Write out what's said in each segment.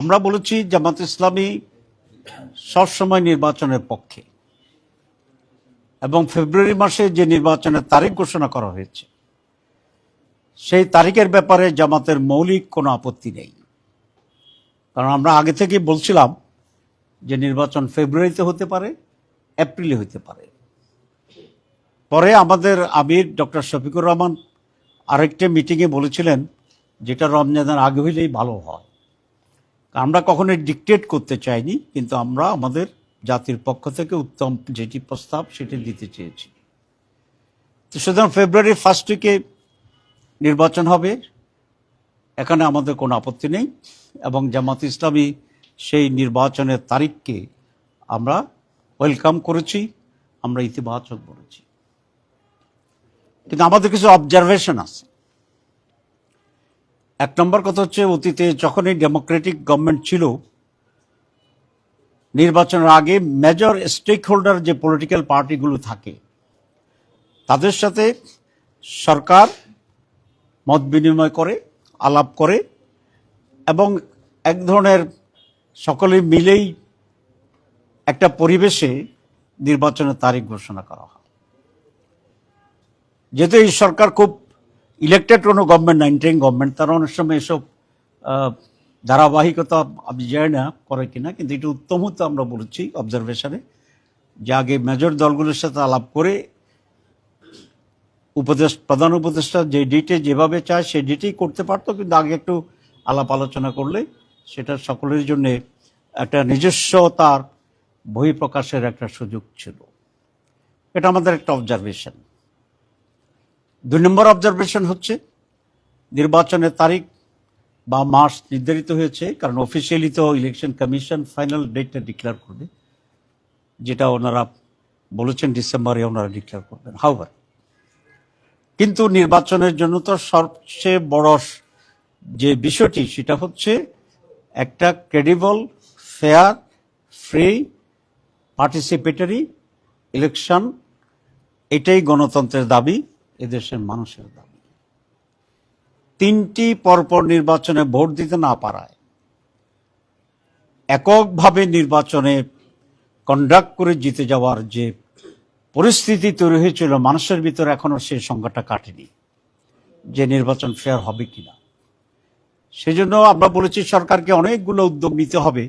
আমরা বলেছি জামাত ইসলামী সবসময় নির্বাচনের পক্ষে। এবং ফেব্রুয়ারি মাসে যে নির্বাচনের তারিখ ঘোষণা করা হয়েছে, সেই তারিখের ব্যাপারে জামাতের মৌলিক কোনো আপত্তি নেই। কারণ আমরা আগে থেকে বলছিলাম যে নির্বাচন ফেব্রুয়ারিতে হতে পারে, এপ্রিলে হতে পারে। পরে আমাদের আমির ডক্টর শফিকুর রহমান আরেকটি মিটিংয়ে বলেছিলেন, যেটা রমজানের আগে হইলেই ভালো হয়। আমরা কখনোই ডিকটেট করতে চাইনি, কিন্তু আমরা আমাদের জাতির পক্ষ থেকে উত্তম যেটি প্রস্তাব সেটি দিতে চেয়েছি। তো সুতরাং ফেব্রুয়ারি ফার্স্ট উইকে নির্বাচন হবে, এখানে আমাদের কোনো আপত্তি নেই এবং জামাত ইসলামী সেই নির্বাচনের তারিখকে আমরা ওয়েলকাম করেছি, আমরা ইতিবাচক বলেছি। কিন্তু আমাদের কিছু অবজারভেশন আছে। এক নম্বর কথা হচ্ছে অতীতে যখনই ডেমোক্রেটিক গভর্নমেন্ট ছিল, নির্বাচনের আগে মেজর স্টেক হোল্ডার যে পলিটিক্যাল পার্টিগুলো থাকে, তাদের সাথে সরকার মত বিনিময় করে, আলাপ করে এবং এক ধরনের সকলে মিলেই একটা পরিবেশে নির্বাচনের তারিখ ঘোষণা করা হয়। যেহেতু এই সরকার খুব ইলেকটেড কোনো গভর্নমেন্ট না ইন্টারিং গভর্নমেন্ট তারা অনেক সময় এসব ধারাবাহিকতা আমি জানি না, করে কিনা, কিন্তু এটা উত্তম হতো আমরা বলেছি অবজারভেশনে যে আগে মেজর দলগুলোর সাথে আলাপ করে উপদেশ, প্রধান উপদেষ্টা যে ডেটে যেভাবে চায় সেই ডেটেই করতে পারতো, কিন্তু আগে একটু আলাপ আলোচনা করলে সেটা সকলের জন্য একটা নিজস্ব তার বহিঃপ্রকাশের একটা সুযোগ ছিল। এটা আমাদের একটা অবজারভেশন দুই নম্বর অবজারভেশন হচ্ছে, নির্বাচনের তারিখ বা মাস নির্ধারিত হয়েছে, কারণ অফিসিয়ালি তো ইলেকশন কমিশন ফাইনাল ডেটটা ডিক্লেয়ার করবে, যেটা ওনারা বলেছেন ডিসেম্বরে ওনারা ডিক্লেয়ার করবেন। হাউভার কিন্তু নির্বাচনের জন্য তো সবচেয়ে বড় যে বিষয়টি, সেটা হচ্ছে একটা credible fair free participatory election এটাই গণতন্ত্রের দাবি। এদেশের মানুষের দাবি। তিনটি পরপর নির্বাচনে ভোট দিতে না পারায় এককভাবে নির্বাচনে কন্ডাক্ট করে জিতে যাওয়ার যে পরিস্থিতি তৈরি হয়েছিল, মানুষের ভিতরে এখনও সেই সংখ্যাটা কাটেনি যে নির্বাচন ফেয়ার হবে কিনা। সেজন্য আমরা বলেছি, সরকারকে অনেকগুলো উদ্যোগ নিতে হবে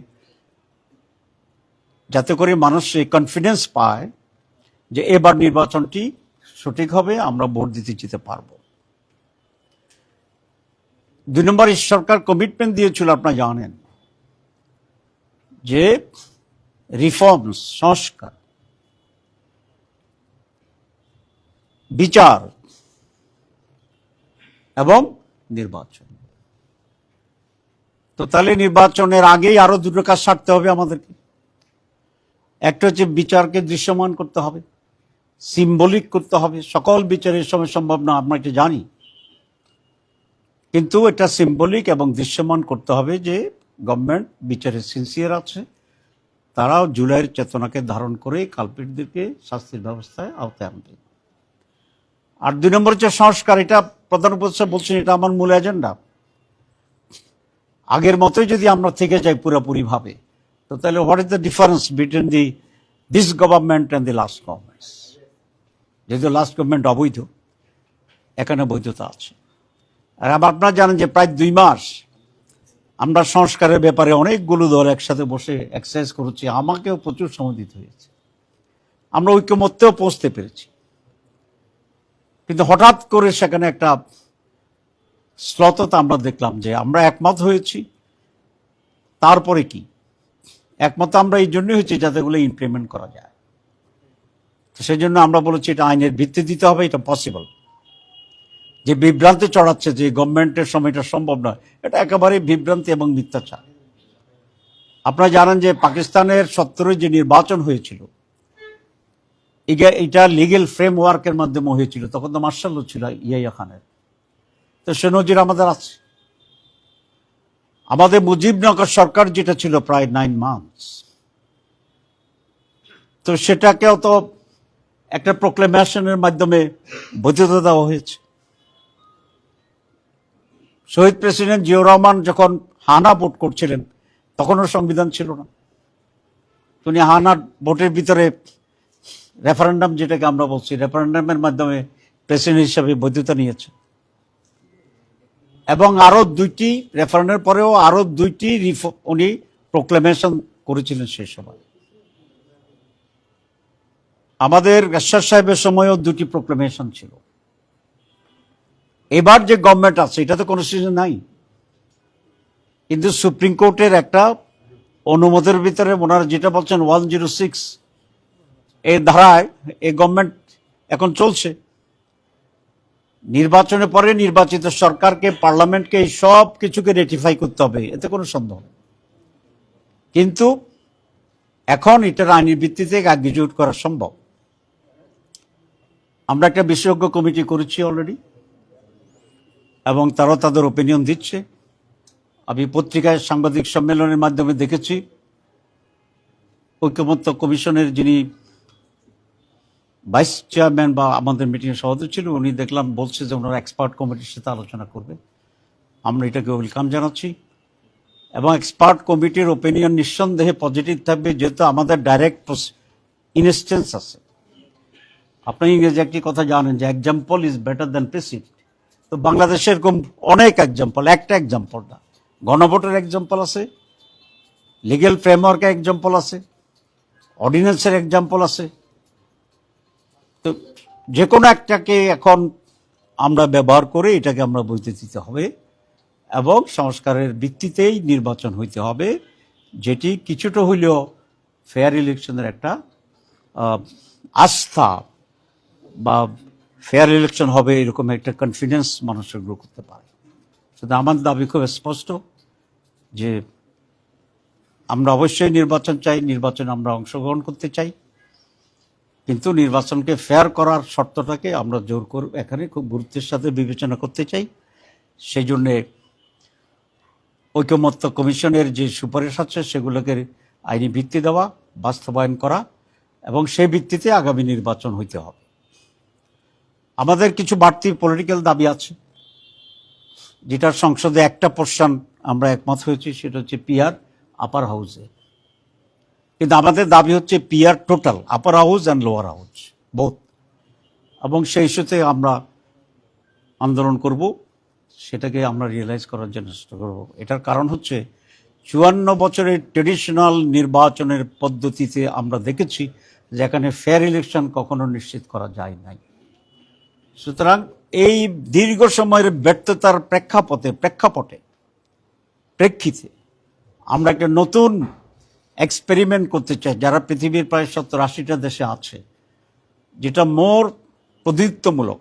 যাতে করে মানুষ কনফিডেন্স পায় যে এবার নির্বাচনটি সঠিক হবে, আমরা ভোট দিতে যেতে পারব। দুই নম্বর সরকার কমিটমেন্ট দিয়েছিল, আপনারা জানেন, যে রিফর্মস সংস্কার, বিচার এবং নির্বাচন। তো তাহলে নির্বাচনের আগেই আরও দুটো কাজ সারতে হবে আমাদেরকে। একটা হচ্ছে বিচারকে দৃশ্যমান করতে হবে। সিম্বলিক করতে হবে। সকল বিচারের সময় সম্ভব না, আমরা এটা জানি। কিন্তু এটা সিম্বলিক এবং দৃশ্যমান করতে হবে যে গভর্নমেন্ট বিচারে সিনসিয়ার আছে। তারাও জুলাইয়ের চেতনাকে ধারণ করে কালপিটদেরকে শাস্তির ব্যবস্থায় আওতায় আনবে আর দুই নম্বর হচ্ছে সংস্কার। এটা প্রধান উপদেষ্টা বলছেন, এটা আমার মূল এজেন্ডা আগের মতোই যদি আমরা থেকে যাই পুরোপুরি ভাবে তো তাহলে what is the difference between the this government and the last governments যেহেতু লাস্ট গভর্নমেন্ট অবৈধ এখানে বৈধতা আছে। আর আপনারা জানেন যে প্রায় দুই মাস আমরা সংস্কারের ব্যাপারে অনেকগুলো দল একসাথে বসে এক্সারসাইজ করেছি, আমাকেও প্রচুর সময় দিতে হয়েছে। আমরা ঐক্যমত্যেও পৌঁছতে পেরেছি। কিন্তু হঠাৎ করে সেখানে একটা শ্লততা আমরা দেখলাম যে আমরা একমত হয়েছি। তারপরে কি? একমত আমরা এই জন্যই হয়েছি যাতে এগুলো ইমপ্লিমেন্ট করা যায়। তো সেই জন্য আমরা বলেছি এটা আইনের ভিত্তি দিতে হবে, এটা পসিবল যে বিভ্রান্তি চড়াচ্ছে যে গভর্নমেন্টের সময় এটা সম্ভব নয়, এটা একেবারে বিভ্রান্তি এবং মিথ্যাচার। আপনারা জানেন যে পাকিস্তানের সত্তরে যে নির্বাচন হয়েছিল এটা লিগেল ফ্রেমওয়ার্কের মাধ্যমে হয়েছিল, তখন তো মার্শাল ছিল ইয়াইয়া খানের। তো সে নজির আমাদের আছে। আমাদের মুজিবনগর সরকার যেটা ছিল প্রায় নাইন মান্থস তো সেটাকেও তো একটা প্রোক্লেমেশনের মাধ্যমে বৈধতা দেওয়া হয়েছে। শহীদ প্রেসিডেন্ট জিয়াউর রহমান যখন হানা ভোট করছিলেন, তখনও সংবিধান ছিল না। উনি হানা ভোটের ভিতরে রেফারেন্ডাম যেটাকে আমরা বলছি রেফারেন্ডামের মাধ্যমে প্রেসিডেন্ট হিসাবে বৈধতা নিয়েছে এবং আরও দুইটি রেফারেন্ডের পরেও আরও দুইটি উনি প্রোক্লেমেশন করেছিলেন সেই সময়। আমাদের এরশাদ সাহেবের সময়ও দুটি প্রোক্লেমেশন ছিল। এবার যে গভর্নমেন্ট আছে, এটা তো কোনো সিজন নাই। কিন্তু সুপ্রিম কোর্টের একটা অনুমতির ভিতরে ওনারা যেটা বলছেন ওয়ান জিরো সিক্স এই ধারায় এই গভর্নমেন্ট এখন চলছে। নির্বাচনের পরে নির্বাচিত সরকারকে, পার্লামেন্টকে এই সব কিছুকে রেটিফাই করতে হবে, এতে কোনো সন্দেহ কিন্তু এখন এটার আইনি ভিত্তিতে এক্সিকিউট করা সম্ভব। আমরা একটা বিশেষজ্ঞ কমিটি করেছি অলরেডি এবং তারাও তাদের ওপিনিয়ন দিচ্ছে। আমি পত্রিকায় সাংবাদিক সম্মেলনের মাধ্যমে দেখেছি, ঐক্যমত্য কমিশনের যিনি ভাইস চেয়ারম্যান বা আমাদের মিটিংয়ের সভাপতি ছিল, উনি দেখলাম বলছে যে ওনারা এক্সপার্ট কমিটির সাথে আলোচনা করবে। আমরা এটাকে ওয়েলকাম জানাচ্ছি। এবং এক্সপার্ট কমিটির ওপিনিয়ন নিঃসন্দেহে পজিটিভ থাকবে, যেহেতু আমাদের ডাইরেক্ট ইনস্টেন্স আছে। আপনি ইংরেজি একটি কথা জানেন যে example is better than president তো বাংলাদেশে এরকম অনেক এক্সাম্পল একটা এক্সাম্পল না। গণভোটের এক্সাম্পল আছে লিগেল ফ্রেমওয়ার্কের এক্সাম্পল আছে অর্ডিন্যান্সের এক্সাম্পল আছে। তো যে কোনো একটাকে এখন আমরা ব্যবহার করে এটাকে আমরা বইতে দিতে হবে এবং সংস্কারের ভিত্তিতেই নির্বাচন হইতে হবে, যেটি কিছুটা হইলেও ফেয়ার ইলেকশনের একটা আস্থা বা ফেয়ার ইলেকশন হবে, এরকম একটা কনফিডেন্স মানুষের গ্রো করতে পারে। শুধু আমার দাবি খুব স্পষ্ট যে আমরা অবশ্যই নির্বাচন চাই, নির্বাচনে আমরা অংশগ্রহণ করতে চাই। কিন্তু নির্বাচনকে ফেয়ার করার শর্তটাকে আমরা জোর করব এখানে খুব গুরুত্বের সাথে বিবেচনা করতে চাই। সেই জন্যে ঐকমত্য কমিশনের যে সুপারিশ আছে, সেগুলোকে আইনি ভিত্তি দেওয়া, বাস্তবায়ন করা এবং সেই ভিত্তিতে আগামী নির্বাচন হইতে হবে। আমাদের কিছু বাড়তি পলিটিক্যাল দাবি আছে, যেটার সংসদে একটা পোর্শন আমরা একমত হয়েছি, সেটা হচ্ছে পিয়ার আপার হাউসে কিন্তু আমাদের দাবি হচ্ছে peer total upper house and lower house both এবং সেই ইস্যুতে আমরা আন্দোলন করব, সেটাকে আমরা রিয়েলাইজ করার জন্য চেষ্টা করব। এটার কারণ হচ্ছে, চুয়ান্ন বছরের ট্রেডিশনাল নির্বাচনের পদ্ধতিতে আমরা দেখেছি, যেখানে ফেয়ার ইলেকশন কখনো নিশ্চিত করা যায় নাই। সুতরাং এই দীর্ঘ সময়ের ব্যর্থতার প্রেক্ষাপটে প্রেক্ষাপটে, প্রেক্ষিতে আমরা একটা নতুন এক্সপেরিমেন্ট করতে চাই, যারা পৃথিবীর প্রায় সত্তর আশিটা দেশে আছে, যেটা মোর প্রতিনিধিত্বমূলক।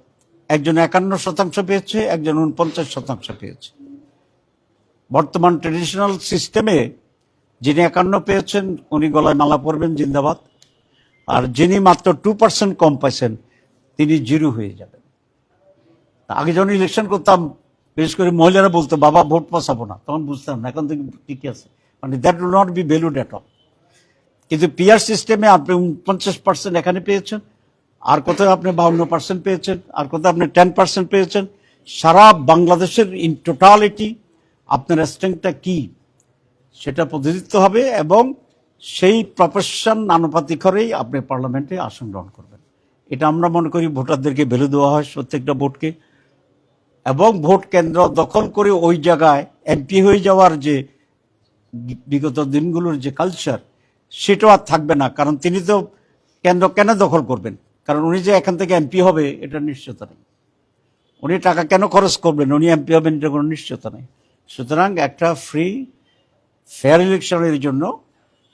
একজন একান্ন শতাংশ পেয়েছে, একজন উনপঞ্চাশ শতাংশ পেয়েছে। বর্তমান ট্রেডিশনাল সিস্টেমে যিনি একান্ন পেয়েছেন, উনি গলায় মালা পরবেন, জিন্দাবাদ। আর যিনি মাত্র টু পার্সেন্ট কম পাইছেন, তিনি জিরো হয়ে যাবেন। আগে যখন ইলেকশন করতাম, বিশেষ করে মহিলারা বলতো, বাবা, ভোট পাসাবো না। তখন বুঝতাম না, এখন থেকে ঠিকই আছে। মানে that will not be valued at all কিন্তু পিআর সিস্টেমে আপনি পঞ্চাশ পার্সেন্ট এখানে পেয়েছেন, আর কোথাও আপনি বাউন্ন পার্সেন্ট পেয়েছেন, আর কোথাও আপনি টেন পার্সেন্ট পেয়েছেন। সারা বাংলাদেশের ইন টোটালিটি আপনার স্ট্রেংথটা কি? সেটা প্রতিনিধিত্ব হবে এবং সেই প্রফেশন আনুপাতিক করেই আপনি পার্লামেন্টে আসন গ্রহণ করবেন। এটা আমরা মনে করি ভোটারদেরকে ভ্যালু দেওয়া হয় প্রত্যেকটা ভোটকে। এবং ভোট কেন্দ্র দখল করে ওই জায়গায় এমপি হয়ে যাওয়ার যে বিগত দিনগুলোর যে কালচার সেটাও আর থাকবে না। কারণ তিনি তো কেন্দ্র কেন দখল করবেন? কারণ উনি যে এখান থেকে এমপি হবে, এটা নিশ্চয়তা নেই। উনি টাকা কেন খরচ করবেন? উনি এমপি হবেন, এটা কোনো নিশ্চয়তা নেই। সুতরাং একটা ফ্রি ফেয়ার ইলেকশনের জন্য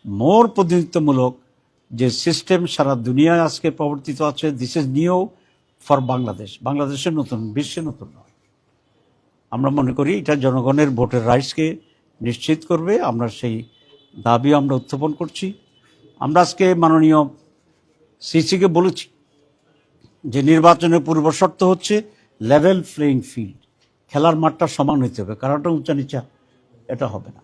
মোর প্রতিনিধিত্বমূলক যে সিস্টেম সারা দুনিয়ায় আজকে প্রবর্তিত আছে this is new for Bangladesh বাংলাদেশের নতুন, বিশ্বে নতুন আমরা মনে করি এটা জনগণের ভোটের রাইটসকে নিশ্চিত করবে। আমরা সেই দাবি আমরা উত্থাপন করছি। আমরা আজকে মাননীয় সিসিকে বলেছি যে নির্বাচনের পূর্ব শর্ত হচ্ছে লেভেল প্লেইং ফিল্ড খেলার মাঠটা সমান হইতে হবে, কারণটা উঁচা নিচা এটা হবে না।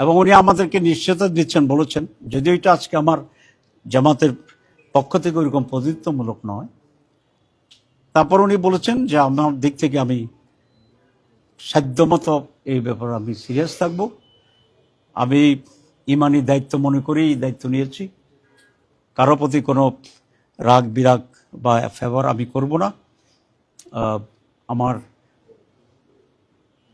এবং উনি আমাদেরকে নিশ্চয়তা দিচ্ছেন, বলেছেন, যদিও এটা আজকে আমার জামাতের পক্ষ থেকে ওইরকম প্রতিনিধিত্বমূলক নয়। তারপর উনি বলেছেন যে আমার দিক থেকে আমি সাধ্যমতো এই ব্যাপারে আমি সিরিয়াস থাকব। আমি ইমানি দায়িত্ব মনে এই দায়িত্ব নিয়েছি। কারও প্রতি কোনো রাগ বিরাগ বা ফেভার আমি করব না। আমার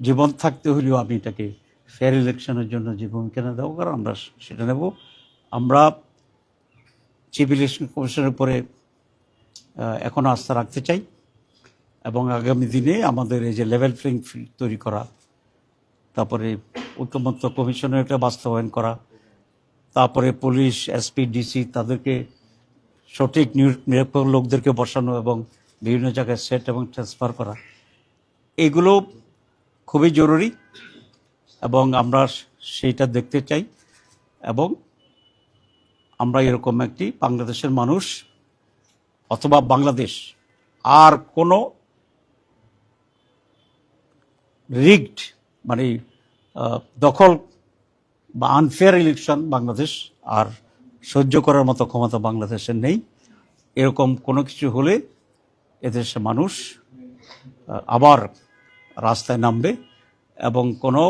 জীবন থাকতে হলেও আমি এটাকে ফেয়ার ইলেকশনের জন্য যে ভূমিকা দেবো কারণ আমরা সেটা নেব। আমরা চিফ ইলেকশন কমিশনের উপরে আহ, এখনও আস্থা রাখতে চাই। এবং আগামী দিনে আমাদের এই যে লেভেল প্লেইং ফিল্ড তৈরি করা, তারপরে ঐক্যমত্য কমিশনের একটা বাস্তবায়ন করা, তারপরে পুলিশ এসপি ডিসি তাদেরকে সঠিক নির- নিরপেক্ষ লোকদেরকে বসানো এবং বিভিন্ন জায়গায় সেট এবং ট্রান্সফার করা, এগুলো খুবই জরুরি এবং আমরা সেইটা দেখতে চাই এবং আমরা এরকম একটি বাংলাদেশের মানুষ অথবা বাংলাদেশ আর কোনো রিগড মানে দখল বা আনফেয়ার ইলেকশন বাংলাদেশ আর সহ্য করার মতো ক্ষমতা বাংলাদেশের নেই। এরকম কোনো কিছু হলে এদেশের মানুষ আবার রাস্তায় নামবে এবং কোনো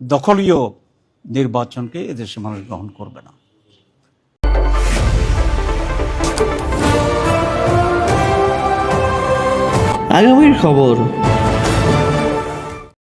দখলীয় নির্বাচনকে এদেশের মানুষ গ্রহণ করবে না। আগামীর খবর